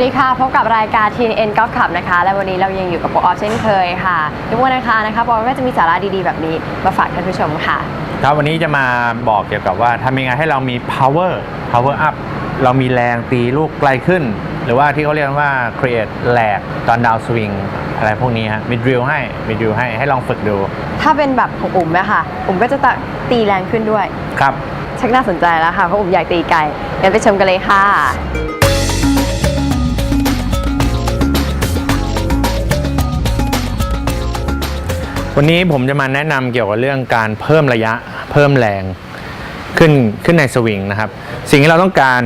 สวัสดีค่ะ พบกับรายการ TNN Golf Club นะคะ และวันนี้เรายังอยู่กับโปรออฟเช่นเคยค่ะทุกวันอังคารนะคะโปรออฟก็จะมีสาระดีๆ แบบนี้มาฝากท่านผู้ชมค่ะ ครับวันนี้จะมาบอกเกี่ยวกับว่าทำยังไงให้เรามี power power up เรามีแรงตีลูกไกลขึ้น หรือว่าที่เขาเรียกว่า create แหลกตอนดาวสวิงอะไรพวกนี้ฮะมีดริลให้มีดริลให้ให้ลองฝึกดู ถ้าเป็นแบบของอุ๋มนะคะอุ๋มก็จะตีแรงขึ้นด้วย ครับ ชักน่าสนใจแล้วค่ะเพราะอุ๋มอยากตีไกลงั้นไปชมกันเลยค่ะ วันนี้ผมจะมาแนะนำเกี่ยวกับเรื่องการเพิ่มระยะเพิ่มแรงขึ้นขึ้นในสวิงนะครับ สิ่งที่เราต้องการ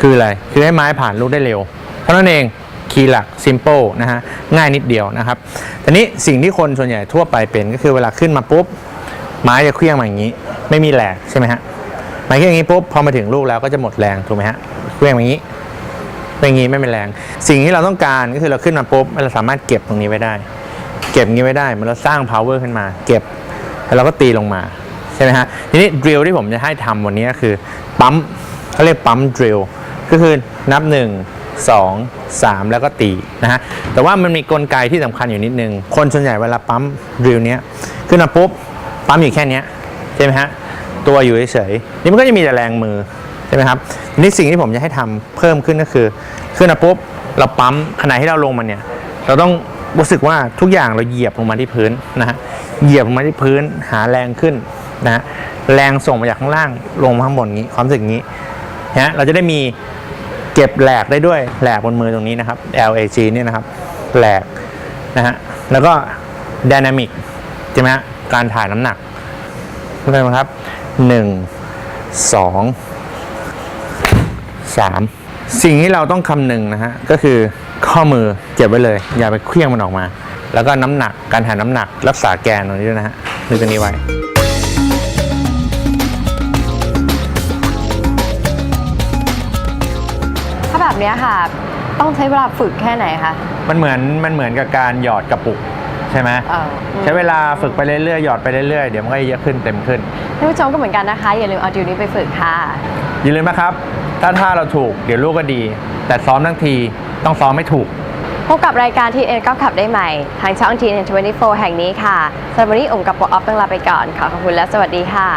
คืออะไร คือให้ไม้ผ่านลูกได้เร็ว เพราะนั่นเองคีย์หลัก simple นะฮะง่ายนิดเดียวนะครับแต่นี้สิ่งที่คนส่วนใหญ่ทั่วไปเป็นก็คือเวลาขึ้นมาปุ๊บ ไม้จะเคลื่องมาอย่างนี้ ไม่มีแหลกใช่ไหมฮะไม้เคลื่องอย่างนี้ปุ๊บพอมาถึงลูกแล้วก็จะหมดแรงถูกไหมฮะเคลื่องอย่างนี้เป็นอย่างนี้ไม่เป็นแรง สิ่งที่เราต้องการก็คือเราขึ้นมาปุ๊บเราสามารถเก็บตรงนี้ไว้ได้ เก็บงี้ไว้ได้ มันเราสร้าง power ขึ้นมา เก็บ แล้วเราก็ตีลงมา ใช่ไหมฮะ ทีนี้ drill ที่ผมจะให้ทำวันนี้ก็คือ ปั๊มเขาเรียกปั๊ม drill ก็คือนับ 1 2 3 แล้วก็ตีนะฮะ แต่ว่ามันมีกลไกที่สำคัญอยู่นิดนึง คนส่วนใหญ่เวลาปั๊ม drill เนี้ยขึ้นมาปุ๊บ ปั๊มอยู่แค่นี้ใช่ไหมฮะ ตัวอยู่เฉยๆ นี่มันก็จะมีแต่แรงมือใช่ไหมครับทีนี้สิ่งที่ผมจะให้ทำเพิ่มขึ้นก็คือ ขึ้นมาปุ๊บเราปั๊มขณะที่เราลงมาเนี่ย เราต้อง รู้สึกว่าทุกอย่างเราเหยียบลงมาที่พื้นนะฮะเหยียบลงมาที่พื้นหาแรงขึ้นนะฮะแรงส่งมาจากข้างล่างลงมาข้างบนนี้ความรู้สึกนี้นะฮะเราจะได้มีเก็บแหลกได้ด้วยแหลกบนมือตรงนี้นะครับ LAG เนี่ยนะครับแหลกนะฮะแล้วก็ Dynamic ใช่ไหมฮะการถ่ายน้ำหนักเข้าใจไหมครับหนึ่งสองสามสิ่งที่เราต้องคำนึงนะฮะก็คือ ข้อมือเก็บไว้เลย อย่าไปเคลี้ยงมันออกมา แล้วก็น้ำหนักการถ่ายน้ำหนักรักษาแกนตรงนี้ด้วยนะฮะนึกตรงนี้ไว้ถ้าแบบเนี้ยค่ะ ต้องใช้เวลาฝึกแค่ไหนคะมันเหมือนมันเหมือนกับการหยอดกระปุกใช่ไหมเอออืมใช้เวลาฝึกไปเรื่อยๆหยอดไปเรื่อยๆเดี๋ยวมันก็เยอะขึ้นเต็มขึ้นท่านผู้ชมก็เหมือนกันนะคะ อย่าลืมเอาดิวนี้ไปฝึกค่ะอย่าลืมนะครับ ถ้าท่าเราถูกเดี๋ยวลูกก็ดี แต่ซ้อมทั้งที ต้องซ้อมไม่ถูก พบกับรายการทีเอ็นก็ขับได้ใหม่ ทางช่อง TNN 24แห่งนี้ค่ะสำหรับวันนี้อุ๋มกับโปรออฟต้องลาไปก่อนขอขอบคุณและสวัสดีค่ะ